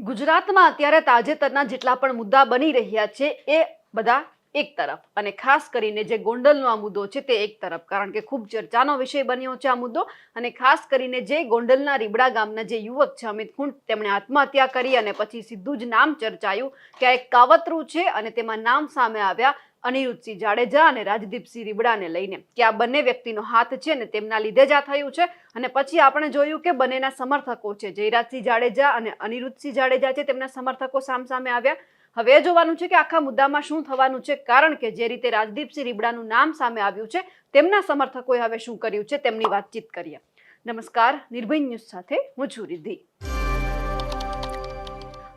ગુજરાતમાં અત્યારે તાજેતરના જેટલા પણ મુદ્દા બની રહ્યા છે એ બધા એક તરફ. અને ખાસ કરીને જે ગોંડલનો આ મુદ્દો છે તે એક તરફ. કારણ કે ખૂબ ચર્ચાનો વિષય બન્યો છે આ મુદ્દો. અને ખાસ કરીને જે ગોંડલના રીબડા ગામના જે યુવક છે અમિત ખુંટ, તેમણે આત્મહત્યા કરી અને પછી સીધું જ નામ ચર્ચાયું કે આ એક કાવતરું છે અને તેમાં નામ સામે આવ્યા અનિરુદ્ધસિંહ જાડેજા અને રાજદીપસિંહ રીબડાને લઈને કે આ બંને વ્યક્તિનો હાથ છે ને તેમના લીધે જ આ થયું છે. અને પછી આપણે જોયું કે બંનેના સમર્થકો છે. જયરાજસિંહ જાડેજા અને અનિરુદ્ધસિંહ જાડેજા છે તેમના સમર્થકો સામસામે આવ્યા. હવે જોવાનું છે કે આખા મુદ્દામાં શું થવાનું છે. કારણ કે જે રીતે રાજદીપસિંહ રીબડાનું નામ સામે આવ્યું છે, તેમના સમર્થકોએ હવે શું કર્યું છે તેમની વાતચીત કરીએ. નમસ્કાર, નિર્ભય ન્યૂઝ સાથે હું છું રિદ્ધિ.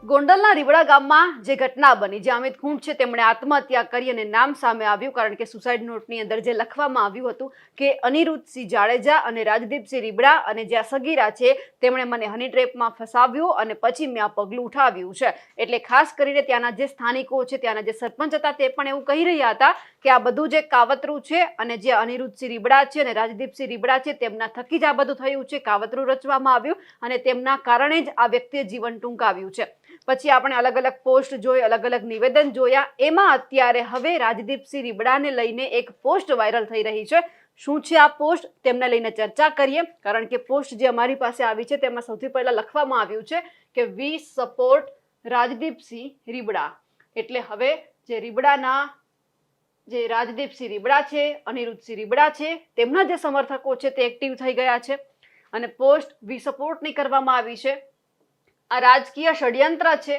ગોંડલના રીવડા ગામમાં જે ઘટના બની, જે અમિત ખૂંટ છે, તેમણે આત્મહત્યા કરી અને નામ સામે આવ્યું, કારણ કે સુસાઇડ નોટની અંદર જે લખવામાં આવ્યું હતું કે અનિરુદ્ધસિંહ જાડેજા અને રાજદીપસિંહ રીબડા અને જે સગીરા છે, તેમણે મને હની ટ્રેપમાં ફસાવ્યું અને પછી મેં આ પગલું ઉઠાવ્યું છે. એટલે ખાસ કરીને ત્યાંના જે સ્થાનિકો છે, ત્યાંના જે સરપંચ હતા, તે પણ એવું કહી રહ્યા હતા કે આ બધું જે કાવતરું છે અને જે અનિરુદ્ધસિંહ રીબડા છે અને રાજદીપસિંહ રીબડા છે, તેમના થકી જ આ બધું થયું છે, કાવતરું રચવામાં આવ્યું અને તેમના કારણે જ આ વ્યક્તિએ જીવન ટૂંકાવ્યું છે. પછી આપણે અલગ અલગ પોસ્ટ જોઈ, અલગ અલગ નિવેદન જોયા. એમાં અત્યારે હવે રાજદીપસિંહ રીબડાને લઈને એક પોસ્ટ વાયરલ થઈ રહી છે. શું છે આ પોસ્ટ? તેમને લઈને ચર્ચા કરીએ. કારણ કે પોસ્ટ જે અમારી પાસે આવી છે, તેમાં સૌથી પહેલા લખવામાં આવ્યું છે કે વી સપોર્ટ રાજદીપસિંહ રીબડા. એટલે હવે જે રીબડાના, જે રાજદીપસિંહ રીબડા છે, અનિરુદ્ધસિંહ રીબડા છે, તેમના જે સમર્થકો છે તે એક્ટિવ થઈ ગયા છે. અને પોસ્ટ વી સપોર્ટની કરવામાં આવી છે. આ રાજકીય ષડયંત્ર છે.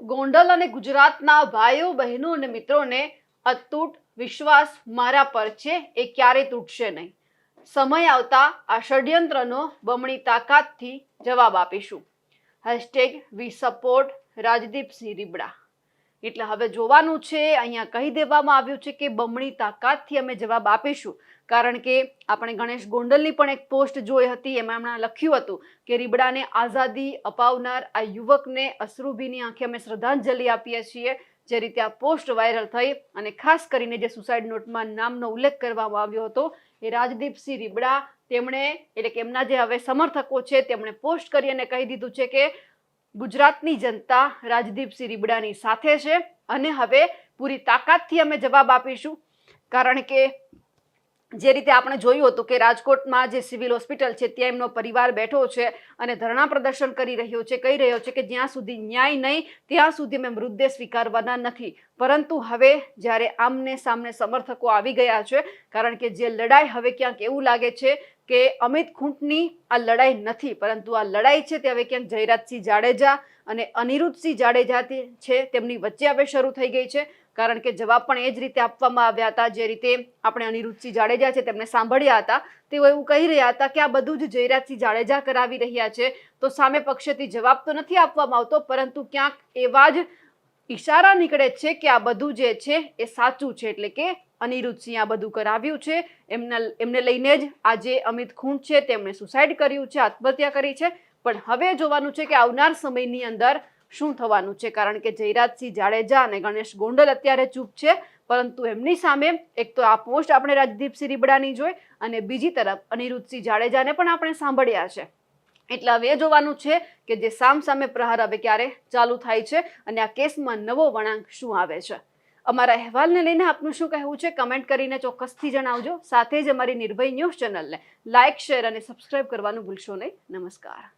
ગોંડલ અને ગુજરાતના ભાઈઓ, બહેનો અને મિત્રોને અતૂટ વિશ્વાસ મારા પર છે એ ક્યારે તૂટશે નહીં. સમય આવતા આ ષડયંત્રનો બમણી તાકાતથી જવાબ આપીશું. Hashtag we support Rajdeepsinh Ribada. એટલે હવે જોવાનું છે, અહીંયા કહી દેવામાં આવ્યું છે કે બમણી તાકાતથી અમે જવાબ આપીશું. કારણ કે આપણે ગણેશ ગોંડલની પણ એક પોસ્ટ જોઈ હતી, એમાં એમણે લખ્યું હતું કે રીબડાને આઝાદી અપાવનાર આ યુવકને અશ્રુભીની આંખે અમે શ્રદ્ધાંજલિ આપીએ છીએ. જે રીતે આ પોસ્ટ વાયરલ થઈ અને ખાસ કરીને જે સુસાઇડ નોટમાં નામનો ઉલ્લેખ કરવામાં આવ્યો હતો, એ રાજદીપસિંહ રીબડા, તેમણે એટલે કે એમના જે હવે સમર્થકો છે, તેમણે પોસ્ટ કરી અને કહી દીધું છે કે ગુજરાતની જનતા રાજદીપસિંહ રીબડાની સાથે છે અને હવે પૂરી તાકાતથી અમે જવાબ આપીશું. કારણ કે જે રીતે આપણે જોયું હતું કે રાજકોટમાં જે સિવિલ હોસ્પિટલ છે, ત્યાં એમનો પરિવાર બેઠો છે અને ધરણા પ્રદર્શન કરી રહ્યો છે, કહી રહ્યો છે કે જ્યાં સુધી ન્યાય નહીં, ત્યાં સુધી અમે મૃતદેહ સ્વીકારવાના નથી. પરંતુ હવે જ્યારે આમને સામને સમર્થકો આવી ગયા છે, કારણ કે જે લડાઈ હવે ક્યાંક એવું લાગે છે કે અમિત ખૂંટની આ લડાઈ નથી, પરંતુ આ લડાઈ છે તે હવે ક્યાંક જયરાજસિંહ જાડેજા અને અનિરુદ્ધસિંહ જાડેજા છે, તેમની વચ્ચે હવે શરૂ થઈ ગઈ છે. કારણ કે જવાબ પણ એ જ રીતે આપવામાં આવ્યા હતા, જે રીતે આપણે અનિરુદ્ધસિંહ જાડેજા છે તેમને સાંભળ્યા હતા. તેઓ એવું કહી રહ્યા હતા કે આ બધું જ જયરાજસિંહ જાડેજા કરાવી રહ્યા છે. તો સામે પક્ષેથી જવાબ તો નથી આપવામાં આવતો, પરંતુ ક્યાંક એવા જ ઈશારા નીકળે છે કે આ બધું જે છે એ સાચું છે. એટલે કે અનિરુદ્ધસિંહ આ બધું કરાવ્યું છે. એમના, એમને લઈને જ આજે અમિત ખૂંટ છે, તેમણે સુસાઇડ કર્યું છે, આત્મહત્યા કરી છે. પણ હવે જોવાનું છે કે આવનાર સમયની અંદર શું થવાનું છે? કારણ કે જયરાજસિંહ જાડેજા અને ગણેશ ગોંડલ અત્યારે ચૂપ છે, પરંતુ એમની સામે એક તો આ પોસ્ટ આપણે રાજદીપસિંહ રીબડાની જોઈ અને બીજી તરફ અનિરુદ્ધસિંહ જાડેજાને પણ આપણે સાંભળ્યા છે. એટલે હવે જોવાનું છે કે જે સામ સામે પ્રહાર હવે ક્યારે ચાલુ થાય છે અને આ કેસમાં નવો વળાંક શું આવે છે? અમારા અહેવાલને લઈને આપનું શું કહેવું છે? કમેન્ટ કરીને ચોક્કસથી જણાવજો. સાથે જ અમારી નિર્ભય ન્યૂઝ ચેનલને લાઇક શેર અને સબસ્ક્રાઇબ કરવાનું ભૂલશો નહીં. નમસ્કાર.